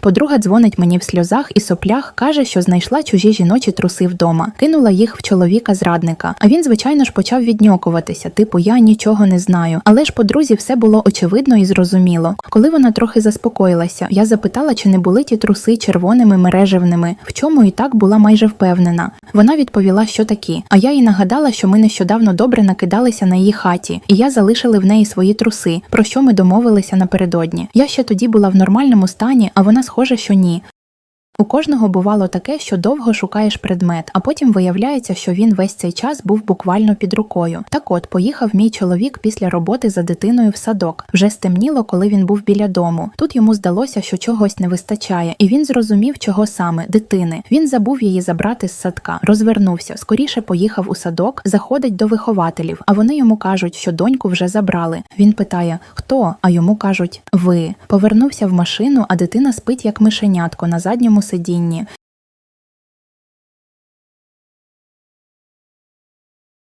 Подруга дзвонить мені в сльозах і соплях, каже, що знайшла чужі жіночі труси вдома, кинула їх в чоловіка зрадника. А він, звичайно ж, почав відньокуватися, типу я нічого не знаю. Але ж подрузі все було очевидно і зрозуміло. Коли вона трохи заспокоїлася, я запитала, чи не були ті труси червоними мережевними, в чому і так була майже впевнена. Вона відповіла, що такі. А я їй нагадала, що ми нещодавно добре накидалися на її хаті, і я залишили в неї свої труси, про що ми домовилися напередодні. Я ще тоді була в нормальному стані, а вона схоже, що ні. У кожного бувало таке, що довго шукаєш предмет, а потім виявляється, що він весь цей час був буквально під рукою. Так от поїхав мій чоловік після роботи за дитиною в садок. Вже стемніло, коли він був біля дому. Тут йому здалося, що чогось не вистачає, і він зрозумів, чого саме дитини. Він забув її забрати з садка, розвернувся, скоріше поїхав у садок, заходить до вихователів, а вони йому кажуть, що доньку вже забрали. Він питає: хто? А йому кажуть ви. Повернувся в машину, а дитина спить як мишенятко на задньому сидінні.